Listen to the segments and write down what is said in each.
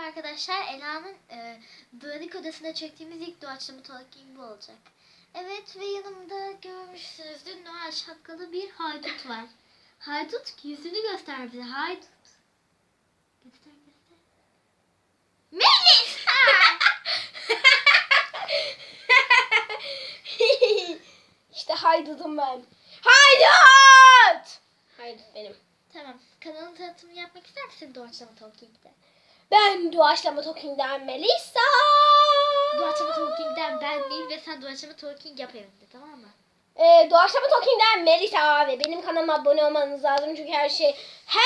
arkadaşlar. Ela'nın e, dağınık odasında çektiğimiz ilk doğaçlama talking bu olacak. Evet ve yanımda görmüşsünüzdür Noel şapkalı bir haydut var. Haydut yüzünü göster bize. Haydut. Göster göster. Melisa! işte haydudum ben. Haydut! Haydut benim. tamam. Kanalın tanıtımını yapmak ister misin doğaçlama talking'de? Ben Doğaçlama Talking'den Melisa. Doğaçlama talking'den ben değil ve sen doğaçlama talking yap evinde tamam mı? Ee, Doğaçlama Talking'den Melisa ve benim kanalıma abone olmanız lazım çünkü her şey her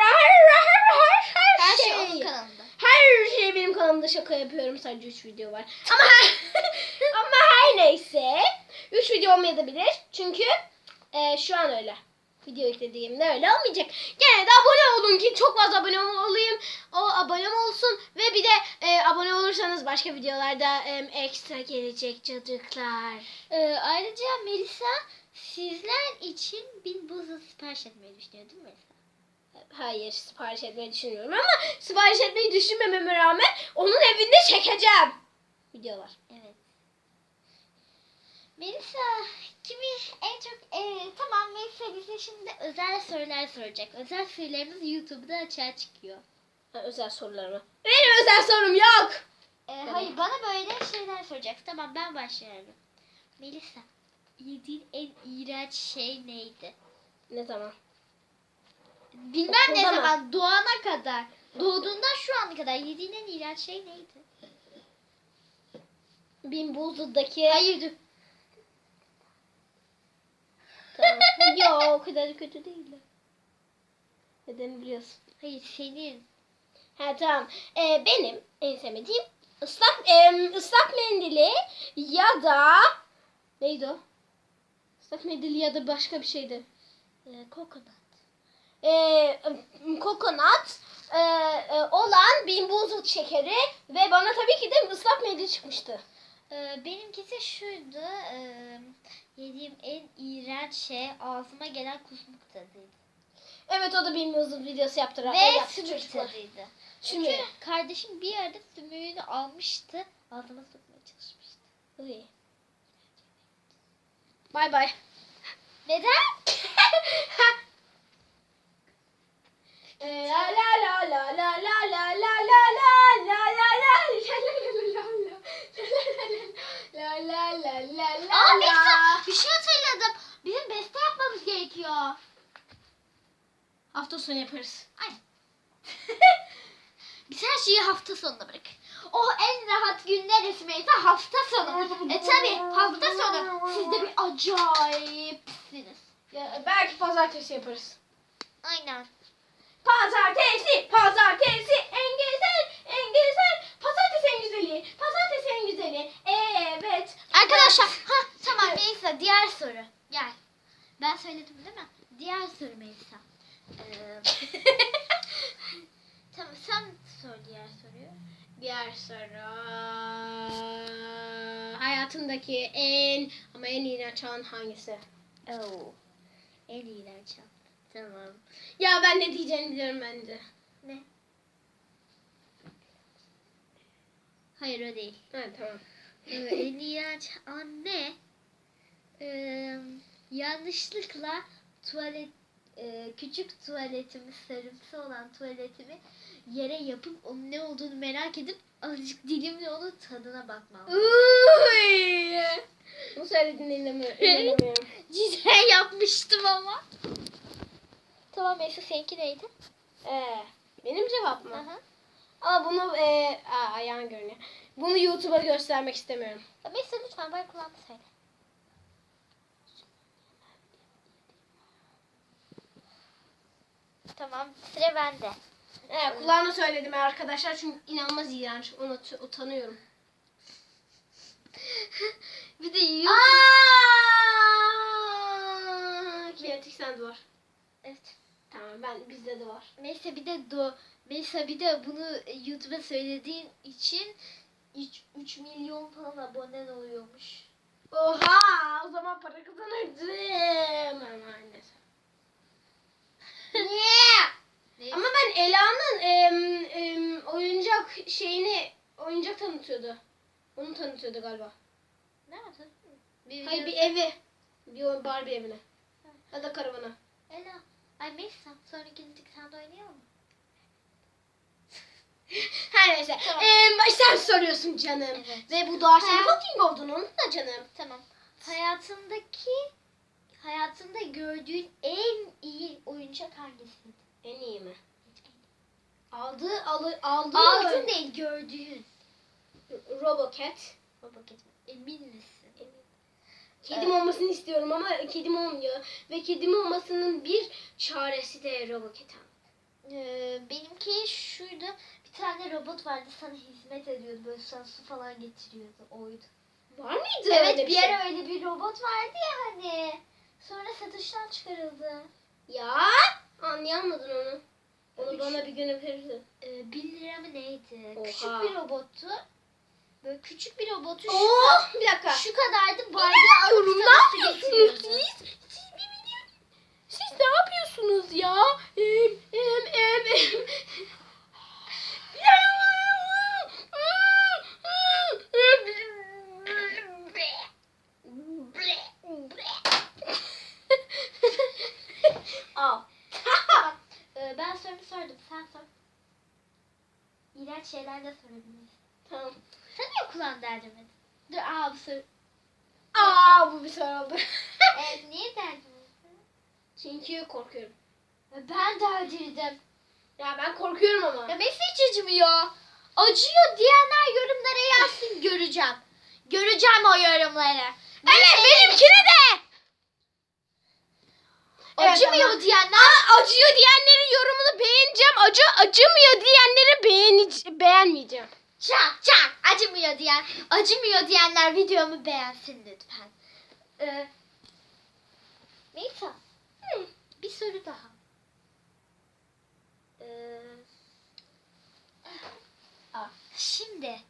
her her her her, Her şey, şey onun kanalında. Her şey benim kanalımda şaka yapıyorum. Sadece 3 video var. Ama ama her neyse. 3 video olmayabilir. Çünkü e, şu an öyle. Video yüklediğimde öyle olmayacak. Gene de abone olun ki çok fazla abone olayım. O abonem olsun ve bir de e, abone olursanız başka videolarda e, ekstra gelecek cadıklar. Ee, ayrıca Melisa sizler için bin buzu sipariş etmeyi düşünüyor değil mi Melisa? Hayır sipariş etmeyi düşünmüyorum ama sipariş etmeyi düşünmememe rağmen onun evinde çekeceğim. Videolar. Evet. Melisa kimi en çok e, tamam Melisa bize şimdi özel sorular soracak. Özel sorularımız YouTube'da açığa çıkıyor. Ha, özel sorularımı. Benim özel sorum yok. Ee, hayır bana böyle şeyler soracaksın. Tamam ben başlıyorum. Melisa yediğin en iğrenç şey neydi? Ne zaman? Bilmem ne Okulda mı? zaman doğana kadar. Doğduğundan şu ana kadar yediğin en iğrenç şey neydi? Bin Buzlu'daki... Hayır dur. Tamam. O kadar kötü değil. Nedeni biliyorsun. Hayır senin. Ha tamam. Ee, benim en sevmediğim ıslak em, ıslak mendili ya da neydi o? Islak mendili ya da başka bir şeydi. Ee, coconut. Ee, kokonat e, e, olan bin buzlu şekeri ve bana tabii ki de ıslak mendil çıkmıştı. Ee, benimkisi şuydu. ee, yediğim en iğrenç şey ağzıma gelen kusmuk tadıydı. Evet o da bin buzlu videosu yaptı. Ve yaptı sümük çocuklar. tadıydı. Çünkü kardeşim bir yerde sümüğünü almıştı. Ağzıma sokmaya çalışmıştı. Uy. Bay bay. Neden? Ee, La la la la la la la la la la la la la la la la la la Aa la Melisa bir şey hatırladım. Bizim beste yapmamız gerekiyor. Hafta sonu yaparız. Aynen. Biz her şeyi hafta sonuna bırak. O en rahat günler ise hafta sonu. E tabi hafta sonu siz de bir acayipsiniz. Ya, belki pazartesi yaparız. Aynen. Pazartesi, pazartesi en güzel, en güzel. Pazartesi en güzeli, pazartesi en güzeli. Evet. Arkadaşlar ha tamam Melisa diğer soru. Gel. Ben söyledim değil mi? Diğer soru Melisa. Ee, tamam sen sor diğer soruyu. Diğer soru. Hayatındaki en ama en iğrenç an hangisi? Oh. En iğrenç an. Tamam. Ya ben ne diyeceğini biliyorum bence. Ne? Hayır o değil. Ha tamam. Ee, en iğrenç an ne? Ee, yanlışlıkla tuvalet e, küçük tuvaletimi sarımsı olan tuvaletimi yere yapıp onun ne olduğunu merak edip azıcık dilimle onun tadına bakmam. Uy. Bu söylediğini inanamıyorum. inanamıyorum. Cidden yapmıştım ama. Tamam Mesut seninki neydi? Ee, benim cevap mı? Aha. Ama bunu e, aa, ayağın görünüyor. Bunu YouTube'a göstermek istemiyorum. Mesut lütfen bana kulağını söyle. Tamam sıra bende. Ee, kulağına söyledim arkadaşlar çünkü inanılmaz iğrenç. Onu utanıyorum. Bir de YouTube. Aa! Kinetik sende var. Evet. Tamam ben bizde de var. Neyse bir de do Melisa bir de bunu YouTube'a söylediğin için 3 milyon falan abonen oluyormuş. Oha o zaman para kazanırdım. Ama neyse. Niye? Ama ben Ela'nın em, em, oyuncak şeyini oyuncak tanıtıyordu. Onu tanıtıyordu galiba. Nerede? Bir Hayır bir evi. Bir o Barbie evine. Ya da karavana. Ela. Ay Melisa sonraki dükkanda oynayalım mı? Her neyse. Tamam. Ee, sen soruyorsun canım. Evet. Ve bu doğa senin Ha. cooking olduğunu unutma canım. Tamam. Hayatındaki hayatında gördüğün en iyi oyuncak hangisiydi? En iyi mi? Aldığı alı aldığı Aldın değil gördüğün. Robocat. Gitme. Emin misin? Kedim olmasını istiyorum ama kedim olmuyor. Ve kedim olmasının bir çaresi de Robocat almak. Ee, benimki şuydu. Bir tane robot vardı sana hizmet ediyordu. Böyle sana su falan getiriyordu. Oydu. Var mıydı Evet öyle bir şey? ara öyle bir robot vardı ya hani. Sonra satıştan çıkarıldı. Ya anlayamadın onu. Onu Üç. bana bir gün verirdi. Ee, 1000 lira mı neydi? Oha. Küçük bir robottu. Böyle küçük bir robotu şu, Oo, bir dakika. şu kadardı. Bardağı alıp su yapıyorsunuz getiriyordu. siz? Siz bir biliyorum. Siz ne yapıyorsunuz ya? Em, em, em, em. Al. Tamam. Ee, ben sorumu sordum. Sen sor. İğrenç şeyler de sorabiliriz. Tamam. Sen niye kulağını deldirmedin? Dur aa bu soru. Aa bu bir soru oldu. Evet niye deldirmedin? Çünkü korkuyorum. Ben deldirdim. Ya ben korkuyorum ama. Ya Messi hiç acımıyor. Acıyor diyenler yorumlara yazsın göreceğim. Göreceğim o yorumları. Evet benimkine de. Evet, Acımıyor ama- diyenler. Aa, acıyor diyenlerin yorumunu beğeneceğim. Acı acımıyor diyenleri beğeni beğenmeyeceğim. Çak çak acımıyor diyen. Acımıyor diyenler videomu beğensin lütfen. Ee. Hı, bir soru daha. Ee, Aa. şimdi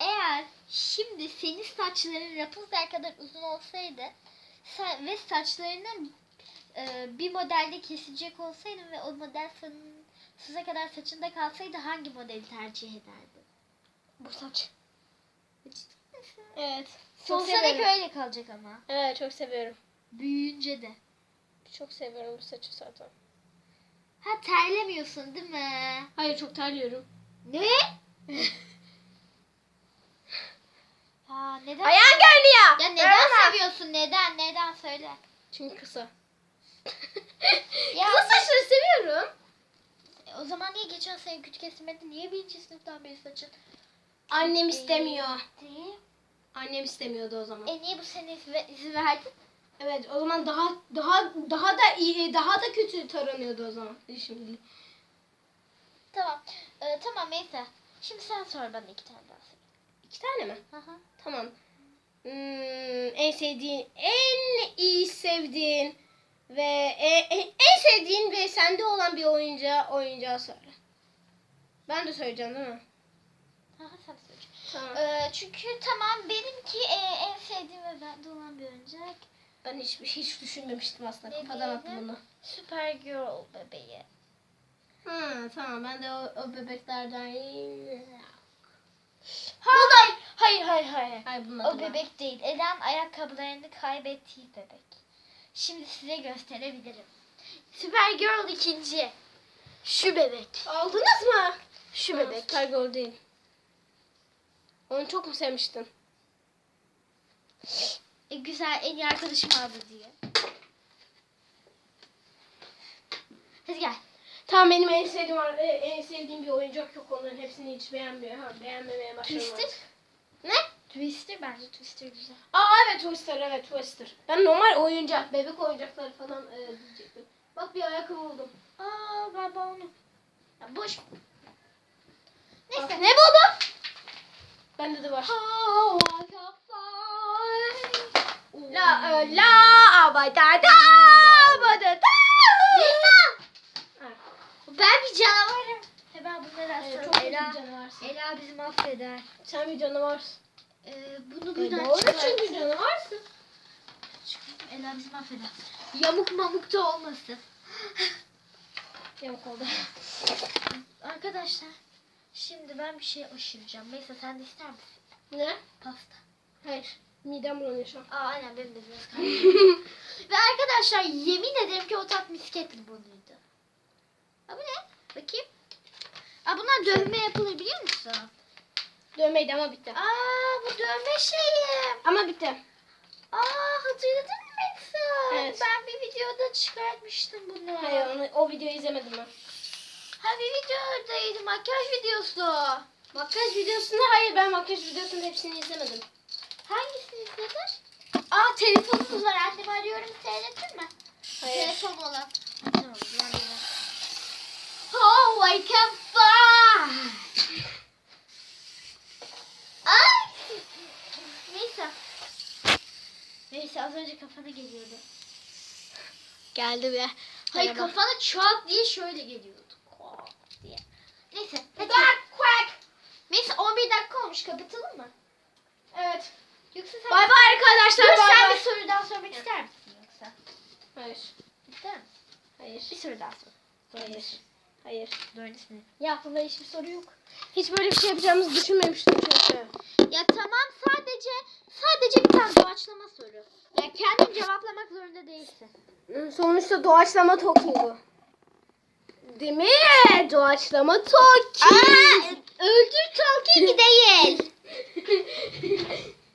eğer şimdi senin saçların Rapunzel kadar uzun olsaydı sen, ve saçlarını e, bir modelde kesecek olsaydın ve o model sonsuza kadar saçında kalsaydı hangi modeli tercih ederdin? Bu saç. Evet. Çok Sonsuza dek öyle kalacak ama. Evet çok seviyorum. Büyüyünce de. Çok seviyorum bu saçı zaten. Ha terlemiyorsun değil mi? Hayır çok terliyorum. Ne? ha neden? Ayağın geldi ya. Ya neden seviyorsun? Neden? Neden söyle. Çünkü kısa. Ya Kısa saçları seviyorum. o zaman niye geçen sene küçük kesilmedi? Niye birinci sınıftan beri saçın? Annem istemiyor. Değil. Annem istemiyordu o zaman. E niye bu sene izin- izin verdin? Evet o zaman daha daha daha da iyi daha da kötü taranıyordu o zaman. Şimdi. Tamam. Ee, tamam neyse. Şimdi sen sor bana iki tane daha sor. İki tane mi? Hı hı. Tamam. Hmm, en sevdiğin, en iyi sevdiğin ve e- e- en sevdiğin ve sende olan bir oyuncağı, oyuncağı söyle. Ben de söyleyeceğim değil mi? Hı, sen söyle. Tamam. Ee, çünkü tamam benimki e, en sevdiğim ve bende olan bir oyuncak. Ben hiç hiç düşünmemiştim aslında. Ne Kafadan attım bunu. Supergirl bebeği. Ha, tamam ben de o, o bebeklerden... Hayır, hayır, hayır, hayır. Hayır bunun O var. bebek değil. Elen ayakkabılarını kaybettiği bebek. Şimdi size gösterebilirim. Supergirl ikinci. Şu bebek. Aldınız mı? Şu Ha, bebek. Stargirl değil. Onu çok mu sevmiştin? E, güzel en iyi arkadaşım aldı diye. Hadi gel. Tamam benim en sevdiğim e, en sevdiğim bir oyuncak yok onların hepsini hiç beğenmiyor. Ha, beğenmemeye başladım. Twister. Ne? Twister bence Twister güzel. Aa evet Twister evet Twister. Ben normal oyuncak bebek oyuncakları falan e, diyecektim. Bak bir ayakkabı buldum. Aa galiba onu. Ya boş. Neyse. Bak, ne buldum? Bende de var. La e, la abada da abada da. Nisa. Ben bir canavarım. Hemen bunları evet, çok Ela, canavarsın. Ela bizi mahveder. Sen bir canavarsın. Ee, bunu E, buradan doğru çıkart. çünkü canavarsın. Ela bizi mahveder. Yamuk mamuk da olmasın. Yamuk oldu. Arkadaşlar Şimdi ben bir şey aşıracağım. Neyse sen de ister misin? Ne? Pasta. Hayır. Midem bulanıyor şu an. Aa aynen benim de biraz karnım. Ve arkadaşlar yemin ederim ki o tat misket limonuydu. Aa bu ne? Bakayım. Aa bunlar dövme yapılır biliyor musun? Dövmeydi ama bitti. Aa bu dövme şeyi. Ama bitti. Aa hatırladın mı Melisa? Evet. Ben bir videoda çıkartmıştım bunu. Hayır onu, o videoyu izlemedim ben. Ha bir videodaydı makyaj videosu. Makyaj videosunda hayır ben makyaj videosunun hepsini izlemedim. Hangisini izledin? Aa telefonumuz var annemi arıyorum seyrettin mi? Hayır. Telefon olan. Tamam ben de. Oh I can fly. Ay. Neyse. Neyse az önce kafana geliyordu. Geldi be. Hayır Merhaba. kafana çat diye şöyle geliyordu. Neyse. Hadi. quack. Neyse 11 dakika olmuş kapatalım mı? Evet. Yoksa sen... Bay bay arkadaşlar. Bay sen bir soru daha sormak ister misin yoksa? Hayır. İster misin? Hayır. Bir soru daha sor. Hayır. Hayır. Dördüsünü. Ya aklımda hiçbir soru yok. Hiç böyle bir şey yapacağımızı düşünmemiştim çünkü. Ya tamam sadece sadece bir tane doğaçlama soru. Ya kendin cevaplamak zorunda değilsin. Sonuçta doğaçlama bu. Değil mi? Doğaçlama Toki. öldür Tolkien'i değil.